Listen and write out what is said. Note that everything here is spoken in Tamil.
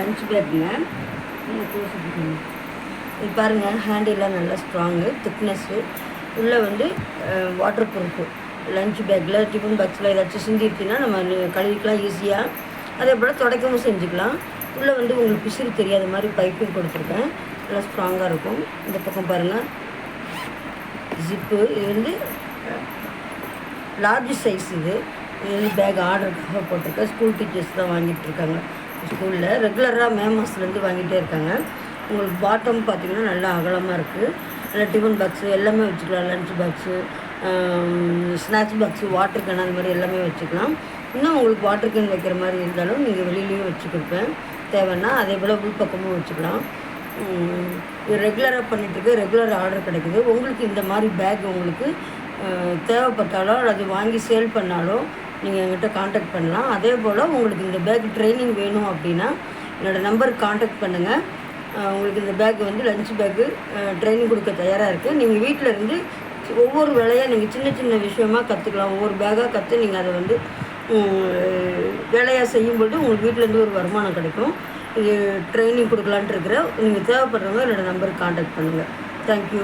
லஞ்ச் பேக்குங்க இது பாருங்கள் ஹேண்டிலாம் நல்லா ஸ்ட்ராங்கு திக்னஸ்ஸு உள்ளே வந்து வாட்டர் ப்ரூஃபு லஞ்ச் பேக்கில் டிஃபன் பாக்ஸில் ஏதாச்சும் சிந்திருச்சுன்னா நம்ம கழுவிக்கலாம் ஈஸியாக அதே போல் துடைக்கவும் செஞ்சுக்கலாம். உள்ளே வந்து உங்களுக்கு பிசிறு தெரியாத மாதிரி பைப்பிங் கொடுத்துருக்கேன். நல்லா ஸ்ட்ராங்காக இருக்கும். இந்த பக்கம் பாருங்கள் ஜிப்பு இது வந்து லார்ஜ் சைஸ் இது. இது வந்து பேக் ஆர்டருக்காக போட்டிருக்கேன். ஸ்கூல் டீச்சர்ஸ் தான் வாங்கிட்டு இருக்காங்க. ஸ்கூலில் ரெகுலராக மே மாதத்துலேருந்து வாங்கிட்டே இருக்காங்க. உங்களுக்கு பாட்டம் பார்த்தீங்கன்னா நல்லா அகலமாக இருக்குது நல்லா டிஃபன் பாக்ஸு எல்லாமே வச்சுக்கலாம். Lunch box snacks box water can அந்த மாதிரி எல்லாமே வச்சுக்கலாம். இன்னும் உங்களுக்கு வாட்டர் கேன் வைக்கிற மாதிரி இருந்தாலும் நீங்கள் வெளியிலையும் வச்சு கொடுப்பேன். தேவைன்னா அதே போல் உள்பக்கமும் வச்சுக்கலாம். ரெகுலராக பண்ணிகிட்ருக்கு ரெகுலர் ஆர்டர் கிடைக்குது. உங்களுக்கு இந்த மாதிரி பேக் உங்களுக்கு தேவைப்பட்டாலோ அல்லது வாங்கி சேல் பண்ணாலோ நீங்கள் எங்கிட்ட காண்டாக்ட் பண்ணலாம். அதே போல் உங்களுக்கு இந்த பேக் ட்ரைனிங் வேணும் அப்படின்னா என்னோடய நம்பருக்கு காண்டாக்ட் பண்ணுங்கள் உங்களுக்கு இந்த பேக் வந்து லஞ்ச் பேக்கு ட்ரைனிங் கொடுக்க தயாராக இருக்குது நீங்கள் வீட்டில் இருந்து ஒவ்வொரு வேலையாக நீங்கள் சின்ன சின்ன விஷயமா கற்றுக்கலாம் ஒவ்வொரு பேக்காக கற்று நீங்கள் அதை வந்து வேலையாக செய்யும்பொழுது உங்களுக்கு வீட்டிலேருந்து ஒரு வருமானம் கிடைக்கும். இது ட்ரைனிங் கொடுக்கலான்ட்டு இருக்கிற நீங்கள் தேவைப்படுறவங்க என்னோடய நம்பருக்கு காண்டாக்ட் பண்ணுங்கள் தேங்க்யூ